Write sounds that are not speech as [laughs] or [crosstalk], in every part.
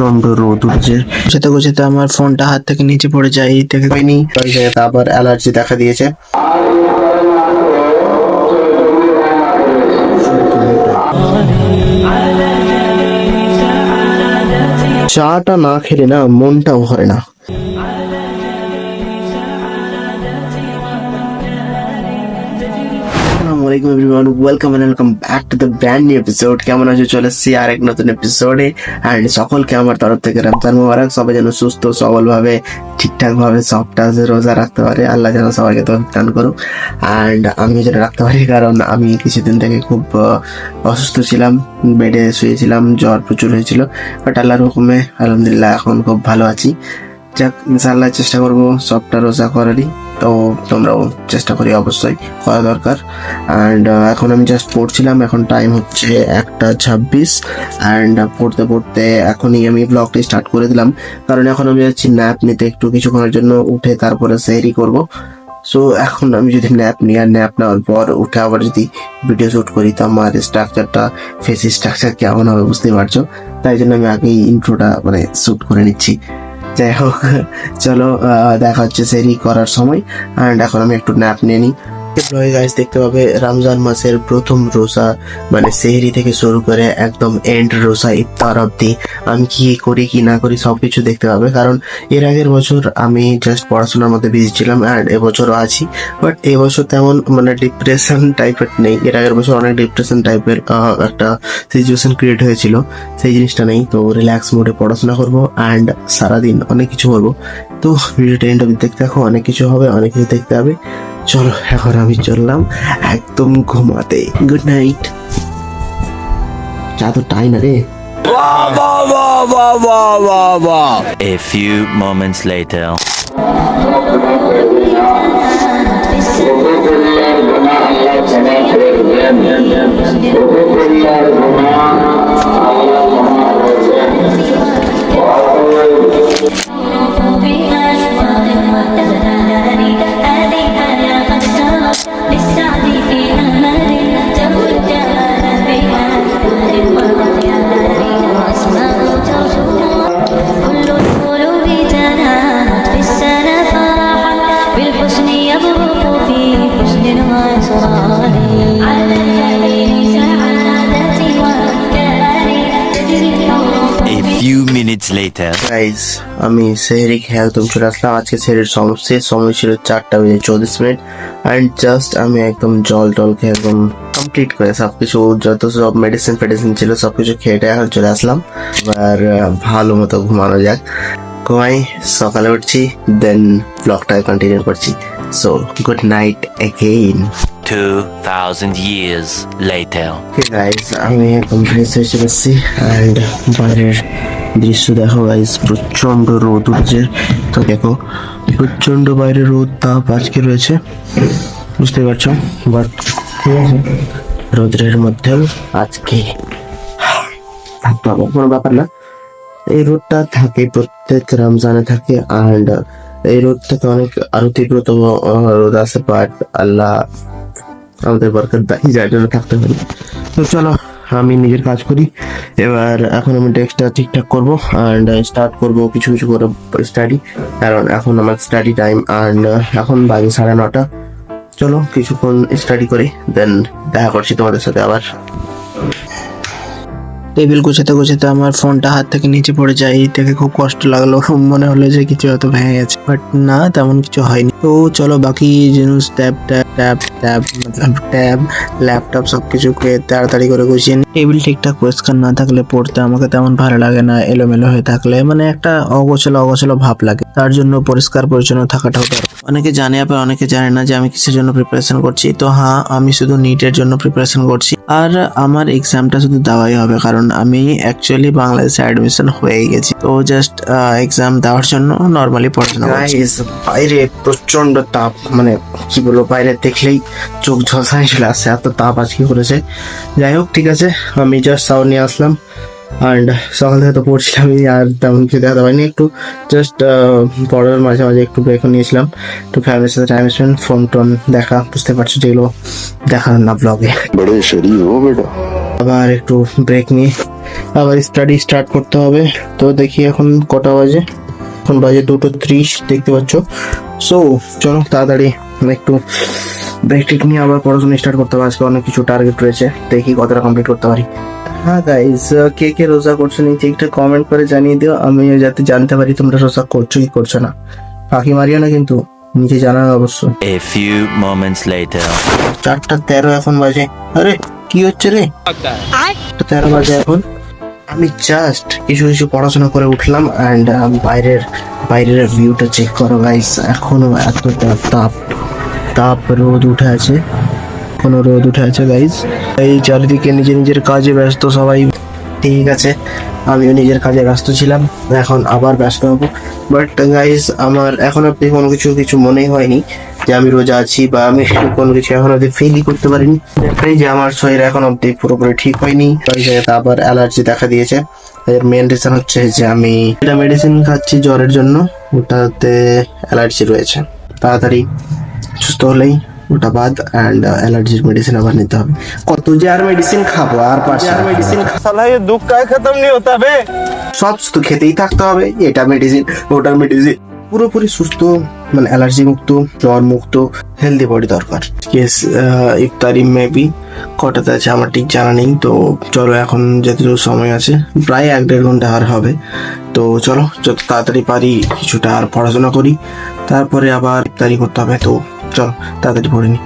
প্রচণ্ড রোদ উঠছে। গোছাতে গোছাতে আমার ফোনটা হাত থেকে নিচে পড়ে যায়, এই থেকে হয়নি। আবার অ্যালার্জি দেখা দিয়েছে। চাটা না খেলে না মনটাও হয় না। আলাইকুম everyone welcome and welcome back to the brand new episode কেমন আছো? চলে এসেছি আর এক নতুন এপিসোডে অ্যান্ড সকলকে আমার তরফ থেকে রমজান মুবারক। সবাই যেন সুস্থ সবল ভাবে ঠিকঠাক ভাবে সবটা রোজা রাখতে পারে। আল্লাহ যেন সবাইকে তো দান করুক। অ্যান্ড আমি যেন রাখতে পারি, কারণ আমি কিছুদিন থেকে খুব অসুস্থ ছিলাম। বেডে শুয়েছিলাম, জ্বর প্রচুর হয়েছিল। বাট আল্লাহর হুকুমে, আলহামদুলিল্লাহ, এখন খুব ভালো আছি। যাক ইনশাল্লাহ চেষ্টা করব সবটা রোজা করারই। তো তোমরাও চেষ্টা করি অবশ্যই, করা দরকার। অ্যান্ড এখন আমি জাস্ট পড়ছিলাম, এখন টাইম হচ্ছে একটা ছাব্বিশ। অ্যান্ড পড়তে পড়তে এখনই আমি ব্লগটি স্টার্ট করে দিলাম। কারণ এখন আমি যাচ্ছি ন্যাপ নিতে, একটু কিছুক্ষণের জন্য উঠে তারপরে সেরি করব। সো এখন আমি যদি ন্যাপ নিই, আর ন্যাপ নেওয়ার পর উঠে আবার যদি ভিডিও শ্যুট করি, তো আমার স্ট্রাকচারটা ফেস স্ট্রাকচার কেমন হবে বুঝতেই পারছ? তাই জন্য আমি আগেই ইন্ট্রোটা মানে শ্যুট করে নিচ্ছি। যাই হোক, চলো দেখা হচ্ছে সেরি করার সময়। অ্যান্ড এখন আমি একটু ন্যাপ নিয়ে নিই। গাইজ দেখতে পাবে রমজান মাসের প্রথম রোজা মানে সেহরি থেকে শুরু করে একদম এন্ড রোজা, ইফতার অব্দি আমি কি করি, কি না করি সবকিছু দেখতে পাবে। কারণ এর আগের বছর আমি জাস্ট পড়াশোনার মধ্যে বিজি ছিলাম অ্যান্ড এবছরও আছি। বাট এবছর তেমন মানে ডিপ্রেশন টাইপের নেই। এর আগের বছর অনেক ডিপ্রেশন টাইপের একটা সিচুয়েশন ক্রিয়েট হয়েছিল। সেই জিনিসটা নেই। তো রিল্যাক্স মোডে পড়াশোনা করব অ্যান্ড সারাদিন অনেক কিছু করব। তো ভিডিওটা এন্ড অব্দি দেখতে থাকো। অনেক কিছু হবে, অনেক কিছু দেখতে হবে। চলো এখন আমি চললাম একদম ঘুমাতে গুড নাইট চাদর টাই না রে A few moments later. Thank you. Later. আমি সেহরি খেয়ে একদম চলে আসলাম। আজকে সেহরির শেষ সময় ছিল চারটা বেজে চৌত্রিশ মিনিট। অ্যান্ড জাস্ট আমি একদম জল টল খেয়ে একদম কমপ্লিট করে সবকিছু যত সব মেডিসিন ফেডিসিন ছিল সবকিছু খেয়ে এখন চলে আসলাম। এবার ভালো মতো ঘুমানো যাক। ঘুমাই সকালে উঠছি দেন ব্লগটা কন্টিনিউ করছি। So good night again 2,000 years later. Okay guys আমি একদম ফ্রেশ হয়ে চলে এসেছি। অ্যান্ড বাইরের দৃশ্য দেখো গাইস প্রচণ্ড রোদ উঠছে। তো দেখো প্রচণ্ড বাইরে রোদ, তাপ আজকে রয়েছে। বুঝতে পারছ? বাট ঠিক আছে, রোদ্রের মধ্যেও আজকে থাকতে হবে কোনো ব্যাপার না। এই রোদটা থাকে, প্রত্যেক রমজানে থাকে অ্যান্ড এই রোদ থেকে অনেক আরও তীব্রতম রোদ আছে বাট আল্লাহ আমাদের বরকত দাহি জন্য থাকতে পারি তো চলো আমি নিজের কাজ করি। এবার এখন আমি ডেস্কটা ঠিকঠাক করব অ্যান্ড স্টার্ট করব কিছু কিছু করে স্টাডি কারণ এখন আমার স্টাডি টাইম অ্যান্ড এখন বাজে সাড়ে নটা। চলো কিছুক্ষণ স্টাডি করি দেন দেখা করছি তোমাদের সাথে আবার। টেবিল গোছাতে গোছাতে আমার ফোনটা হাত থেকে নিচে পড়ে যায় থেকে খুব কষ্ট লাগল। [laughs] মনে হলো যে কিছু হয়তো ভেঙে গেছে বাট না, তেমন কিছু হয়নি। তো চলো বাকি জিনিস ট্যাব ট্যাব ট্যাব ট্যাব মতলব ট্যাব ল্যাপটপ সব সবকিছুকে তাড়াতাড়ি করে গুছিয়ে টেবিল ঠিকঠাক পরিষ্কার না থাকলে পড়তে আমাকে তেমন ভালো লাগে না, এলোমেলো হয়ে থাকলে। মানে একটা অগোছালো অগোছালো ভাব লাগে, তার জন্য পরিষ্কার, পরিচ্ছন্ন থাকাটাও দরকার। অনেকে জানে, আবার অনেকে জানে না যে আমি কিসের জন্য প্রিপারেশন করছি। তো হ্যাঁ আমি শুধু নিটের জন্য প্রিপারেশন করছি। আর আমার এক্সামটা শুধু দেওয়াই হবে, কারণ কারণ আমি অ্যাকচুয়ালি বাংলাদেশে অ্যাডমিশন হয়ে গেছি। তো জাস্ট এক্সাম দেওয়ার জন্য নর্মালি পড়াশোনা বাইরে প্রচণ্ড তাপ মানে কি বলব বাইরে দেখলেই চোখ ঝলসানি চলে আসছে এত তাপ আজকে করেছে যাই হোক ঠিক আছে আমি জাস্ট সাউন্ড নিয়ে আসলাম। অ্যান্ড সকাল থেকে তো পড়ছিলামই আর তেমন কিছু দেখাতে পারিনি। একটু জাস্ট পড়ার মাঝে মাঝে একটু ব্রেক নিয়েছিলাম। একটু ফ্যামিলির সাথে টাইম স্পেন্ড ফোন টোন দেখা বুঝতে পারছ যেগুলো দেখার না ব্লগে বড় শরীর বেটা আবার একটু ব্রেক নিয়ে আবার স্টাডি স্টার্ট করতে হবে। তো দেখি এখন কটা বাজে। এখন বাজে দুটো ত্রিশ দেখতে পাচ্ছ। সো চলো তাড়াতাড়ি একটু ব্রেক টেক নিয়ে আবার পড়াশোনা স্টার্ট করতে হবে। আজকে অনেক কিছু টার্গেট রয়েছে। দেখি কতটা কমপ্লিট করতে পারি। হ্যাঁ গাইজ কে কে রোজা করছ নিচে একটা কমেন্ট করে জানিয়ে দিও। আমি যাতে জানতে পারি তোমরা রোজা করছ কি করছ না। ফাঁকি মারিও না কিন্তু নিচে জানানো অবশ্য। Moments later. চারটা তেরো এখন বাজে। আরে কি হচ্ছে রে? তেরো বাজে এখন। আমি জাস্ট কিছু কিছু পড়াশোনা করে উঠলাম অ্যান্ড বাইরের বাইরের ভিউটা চেক করো গাইস এখনও এতটা তাপ তাপ রোদ উঠে আছে। এখনও রোদ উঠে আছে গাইস এই চারিদিকে নিজের নিজের কাজে ব্যস্ত সবাই। ঠিক আছে আমিও নিজের কাজে ব্যস্ত ছিলাম এখন আবার ব্যস্ত হব। বাট গাইস আমার এখন অব্দি কোনো কিছু কিছু মনেই হয়নি। যে আমি রোজা আছি বা আমি কোনো কিছু এখন অব্দি ফেলই করতে পারিনি। ব্যাপারে যে আমার শরীর এখন অব্দি পুরোপুরি ঠিক হয়নি। ওই জায়গাতে আবার অ্যালার্জি দেখা দিয়েছে। এর মেন রিজন হচ্ছে যে আমি এটা মেডিসিন খাচ্ছি জ্বরের জন্য। ওটাতে অ্যালার্জি রয়েছে। তাড়াতাড়ি সুস্থ হলেই ওটা বাদ অ্যান্ড অ্যালার্জির মেডিসিন আবার নিতে হবে। কত যে আর মেডিসিন খাব আর পারছি আর মেডিসিন সালা দুঃখ খতম নি হতে হবে? সব তো খেতেই থাকতে হবে। এটা মেডিসিন ওটার মেডিসিন পুরোপুরি সুস্থ মানে অ্যালার্জি মুক্ত, জ্বর মুক্ত হেলদি বডি দরকার। ইয়েস ইফতারি মেবি কটাতে আছে আমার ঠিক জানা নেই, তো চলো এখন যতটুকু সময় আছে, প্রায় এক দেড় ঘণ্টা আর হবে। তো চলো, যত তাড়াতাড়ি পারি কিছুটা আর পড়াশোনা করি, তারপরে আবার ইফতারি করতে হবে, তো চলো, তাড়াতাড়ি পড়ে নি।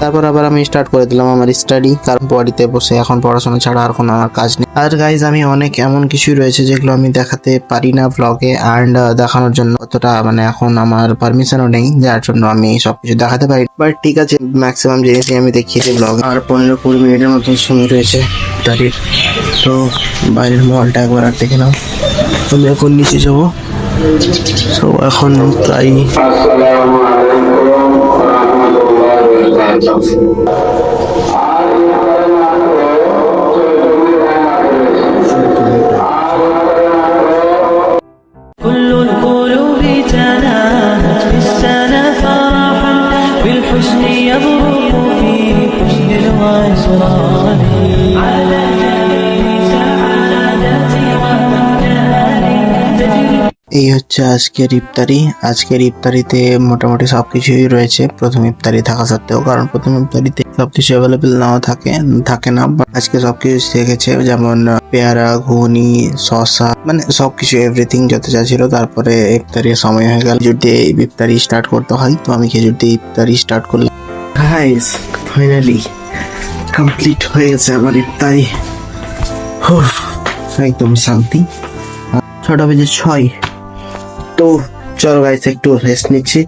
তারপর আবার আমি স্টার্ট করে দিলাম আমার স্টাডি কারণ বাড়িতে বসে এখন পড়াশোনা ছাড়া আর কোনো আমার কাজ নেই। আর গাইজ আমি অনেক এমন কিছুই রয়েছে যেগুলো আমি দেখাতে পারি না ব্লগে অ্যান্ড দেখানোর জন্য অতটা মানে এখন আমার পারমিশনও নেই, যার জন্য আমি সব কিছু দেখাতে পারি বাট ঠিক আছে ম্যাক্সিমাম জিনিসই আমি দেখিয়েছি ব্লগ আর পনেরো কুড়ি মিনিটের মতন সময় রয়েছে তারিখ তো বাইরের মহলটা একবার আর দেখে নাও। আমি এখন নিচে যাব। তো এখন প্রায় 小。啊。এই হচ্ছে আজকের ইফতারি। আজকের ইফতারিতে মোটামুটি সব কিছুই রয়েছে। প্রথম ইফতারি থাকা সত্ত্বেও, কারণ প্রথম ইফতারিতে সবকিছু অ্যাভেলেবেল নাও থাকে থাকে না। আজকে সবকিছু থেকেছে যেমন পেয়ারা, ঘুগনি, শসা মানে সবকিছু এভরিথিং যত যা ছিল, তারপরে ইফতারির সময় হয়ে গেল। খেজুর দিয়ে ইফতারি স্টার্ট করতে হয়। তো আমি খেজুর দিয়ে ইফতারি স্টার্ট করলাম। ফাইনালি কমপ্লিট হয়ে গেছে আমার ইফতারি। একদম শান্তি। ছটা বেজে ছয়। তো চলো গাইস একটু রেস্ট নিচ্ছি।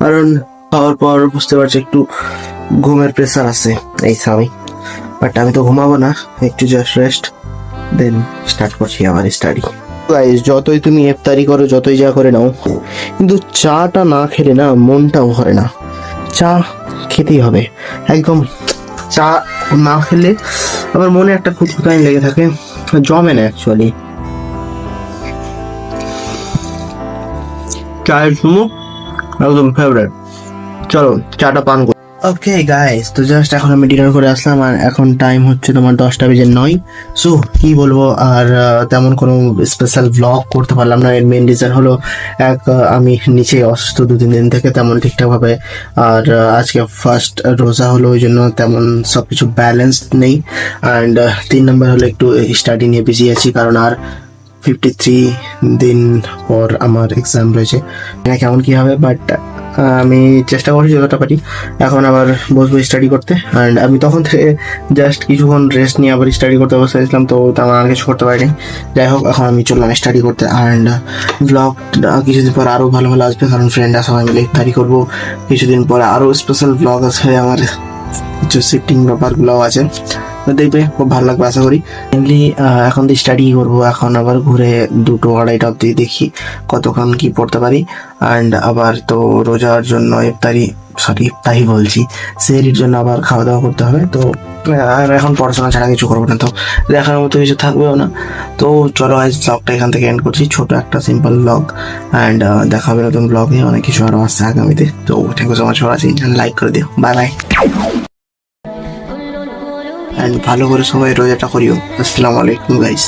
কারণ খাওয়ার পর বুঝতে পারছি একটু ঘুমের প্রেসার আছে, এই সময় বাট আমি তো ঘুমাবো না, একটু জাস্ট রেস্ট দেন স্টার্ট করছি আবার স্টাডি গাইস যতই তুমি ইফতারি করো, যতই যা করে নাও, কিন্তু চাটা না খেলে না মনটাও ভরে না। চা খেতেই হবে। একদম চা না খেলে আমার মনে একটা খুঁতখুতানি লেগে থাকে, জমে না অ্যাকচুয়ালি চায়ের চুমুক একদম ফেভারিট চলো, চাটা পান করি। ওকে গাইস তো জাস্ট এখন আমি ডিনার করে আসলাম আর এখন টাইম হচ্ছে তোমার দশটা বেজে নয়। সো কি বলব, আর তেমন কোনো স্পেশাল ব্লগ করতে পারলাম না। এর মেন রিজন হলো, এক আমি নিচে অসুস্থ দু, তিন দিন থেকে তেমন ঠিকঠাক ভাবে। আর আজকে ফার্স্ট রোজা হলো, ওই জন্য তেমন সবকিছু ব্যালেন্স নেই। অ্যান্ড তিন নম্বর হলো একটু স্টাডি নিয়ে বিজি আছি, কারণ আর ফিফটি থ্রি দিন পর আমার এক্সাম রয়েছে। না কেমন কি হবে বাট আমি চেষ্টা করছি যতটা পারি। এখন আবার বসবো স্টাডি করতে। অ্যান্ড আমি তখন থেকে জাস্ট কিছুক্ষণ রেস্ট নিয়ে আবার স্টাডি করতে বসেছিলাম তো তেমন আর কিছু করতে পারিনি। যাই হোক, এখন আমি চললাম স্টাডি করতে। অ্যান্ড ব্লগ কিছুদিন পর আরও ভালো ভালো আসবে, কারণ ফ্রেন্ডরা সবাই মিলে ইফতারি করব। কিছুদিন পরে আরও স্পেশাল ব্লগ আসবে আমার কিছু শিফটিং ব্যাপারগুলোও আছে। দেখবে, খুব ভালো লাগবে আশা করি। মেনলি এখন তো স্টাডি করব, এখন আবার ঘুরে দুটো আড়াইটা অব্দি দেখি কতক্ষণ কি পড়তে পারি। অ্যান্ড আবার তো রোজার জন্য ইফতারি সরি ইফতারি বলছি। সেহরির জন্য আবার খাওয়া দাওয়া করতে হবে। তো, আর এখন পড়াশোনা ছাড়া কিছু করব না। তো, দেখার মতো কিছু থাকবেও না। তো, চলো আজ ব্লগটা এখান থেকে এন্ড করছি। ছোট একটা সিম্পল ব্লগ অ্যান্ড দেখা হবে নতুন ব্লগে অনেক কিছু আরও আসছে আগামীতে। তো thank you so much for watching like করে দিও। বাই বাই অ্যান্ড ভালো করে সবাই রোজাটা করিও। আসসালামু আলাইকুম গাইস